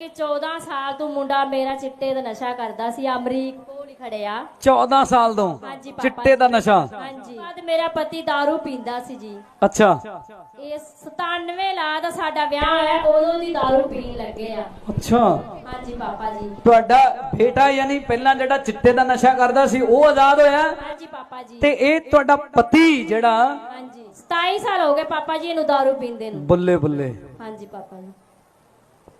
ਕਿ 14 ਸਾਲ ਤੋਂ ਮੁੰਡਾ ਮੇਰਾ ਚਿੱਟੇ ਦਾ ਨਸ਼ਾ ਕਰਦਾ ਸੀ ਅਮਰੀਕ ਕੋਲ ਹੀ ਖੜਿਆ 14 ਸਾਲ ਤੋਂ ਹਾਂਜੀ ਪਾਪਾ ਚਿੱਟੇ ਦਾ ਨਸ਼ਾ ਹਾਂਜੀ ਬਾਅਦ ਮੇਰਾ ਪਤੀ दारू ਪੀਂਦਾ ਸੀ ਜੀ ਅੱਛਾ ਇਹ 97 ਲਾ ਦਾ ਸਾਡਾ ਵਿਆਹ ਹੋਇਆ ਉਦੋਂ ਦੀ दारू ਪੀਣ ਲੱਗੇ ਆ ਅੱਛਾ ਹਾਂਜੀ ਪਾਪਾ ਜੀ ਤੁਹਾਡਾ ਬੇਟਾ ਯਾਨੀ ਪਹਿਲਾਂ ਜਿਹੜਾ ਚਿੱਟੇ ਦਾ ਨਸ਼ਾ ਕਰਦਾ ਸੀ ਉਹ ਆਜ਼ਾਦ ਹੋਇਆ ਹਾਂਜੀ ਪਾਪਾ ਜੀ ਤੇ ਇਹ ਤੁਹਾਡਾ ਪਤੀ ਜਿਹੜਾ ਹਾਂਜੀ 27 ਸਾਲ ਹੋ ਗਏ ਪਾਪਾ ਜੀ ਇਹਨੂੰ दारू ਪੀਂਦੇ ਨੂੰ ਬੱਲੇ ਬੱਲੇ ਹਾਂਜੀ ਪਾਪਾ ਜੀ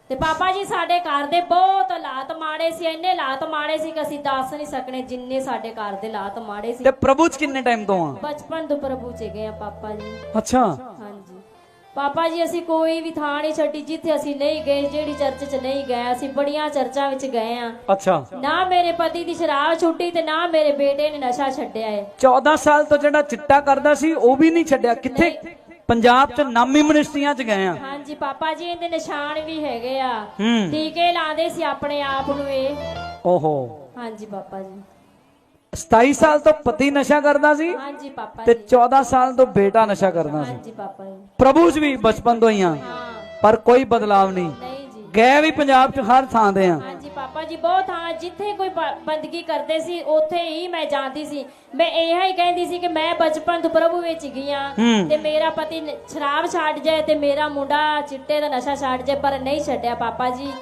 ਤੇ ਪਾਪਾ ਜੀ ਸਾਡੇ ਘਰ ਦੇ ਬਹੁਤ ਹਾਲਾਤ ਮਾੜੇ ਸੀ ਇੰਨੇ ਹਾਲਾਤ ਮਾੜੇ ਸੀ ਕਿ ਅਸੀਂ ਦੱਸ ਨਹੀਂ ਸਕਣੇ ਜਿੰਨੇ ਸਾਡੇ ਘਰ ਦੇ ਹਾਲਾਤ ਮਾੜੇ ਸੀ। ਤੇ ਪ੍ਰਭੂ ਚ ਕਿੰਨੇ ਟਾਈਮ ਤੋਂ ਆ? ਬਚਪਨ ਤੋਂ ਪ੍ਰਭੂ ਚ ਗਏ ਆ ਪਾਪਾ ਜੀ। ਅੱਛਾ। ਹਾਂਜੀ। ਪਾਪਾ ਜੀ ਅਸੀਂ ਕੋਈ ਵੀ ਥਾਂ ਨਹੀਂ ਛੱਡੀ ਜਿੱਥੇ ਅਸੀਂ ਨਹੀਂ ਗਏ ਜਿਹੜੀ ਚਰਚ 'ਚ ਨਹੀਂ ਗਏ ਅਸੀਂ ਬੜੀਆਂ ਚਰਚਾਂ ਵਿੱਚ ਗਏ ਆ। ਅੱਛਾ। ਨਾ ਮੇਰੇ ਪਤੀ ਦੀ ਸ਼ਰਾਬ ਛੁੱਟੀ ਤੇ ਨਾ ਮੇਰੇ ਬੇਟੇ ਨੇ ਨਸ਼ਾ ਛੱਡਿਆ ਏ। 14 ਸਾਲ ਤੋਂ ਜਿਹੜਾ ਚਿੱਟਾ ਕਰਦਾ ਸੀ ਉਹ ਵੀ ਨਹੀਂ ਛੱਡਿਆ। ਕਿੱਥੇ ਪੰਜਾਬ ਚ ਨਾਮੀ ਮਿਨਿਸਟਰੀਆਂ ਚ ਗਏ ਆ। ਹਾਂਜੀ ਪਾਪਾ ਜੀ ਇਹਦੇ ਨਿਸ਼ਾਨ ਵੀ ਹੈਗੇ ਆ। ਹੂੰ। ਟੀਕੇ ਲਾਉਂਦੇ ਸੀ ਆਪਣੇ ਆਪ ਨੂੰ ਇਹ। ਓਹੋ। ਹਾਂਜੀ ਪਾਪਾ ਜੀ। 27 ਸਾਲ ਤੋਂ ਪਤੀ ਨਸ਼ਾ ਕਰਦਾ ਸੀ ਹਾਂਜੀ ਪਾਪਾ ਤੇ ਜੀ। 14 ਸਾਲ ਤੋਂ ਬੇਟਾ ਨਸ਼ਾ ਕਰਦਾ ਸੀ। ਹਾਂਜੀ ਪਾਪਾ ਜੀ। ਪ੍ਰਭੂ ਚ ਵੀ ਬਚਪਨ ਤੋਂ ਹੀ ਆ ਹਾਂ। ਪਰ ਕੋਈ ਬਦਲਾਵ ਨਹੀਂ। ਨਹੀਂ ਜੀ। ਗਏ ਵੀ ਪੰਜਾਬ ਚ ਹਰ ਥਾਂ ਦੇ ਆ। ਹਾਂਜੀ ਪਾਪਾ ਜੀ ਬਹੁਤ ਹਾਂ ਜਿੱਥੇ ਕੋਈ ਬੰਦਗੀ ਕਰਦੇ ਸੀ ਉੱਥੇ ਹੀ ਮੈਂ ਜਾਂਦੀ ਸੀ ਮੈਂ ਇਹ ਹੀ ਕਹਿੰਦੀ ਸੀ ਕਿ ਮੈਂ ਬਚਪਨ ਤੋਂ ਪ੍ਰਭੂ ਵਿੱਚ ਗਈ ਹੂੰ। ਤੇ ਮੇਰਾ ਪਤੀ ਸ਼ਰਾਬ ਛੱਡ ਜਾਏ ਤੇ ਮੇਰਾ ਮੁੰਡਾ ਚਿੱਟੇ ਦਾ ਨਸ਼ਾ ਛੱਡ ਜਾਏ ਪਰ ਨਹੀਂ ਛੱਡਿਆ ਪਾਪਾ ਜੀ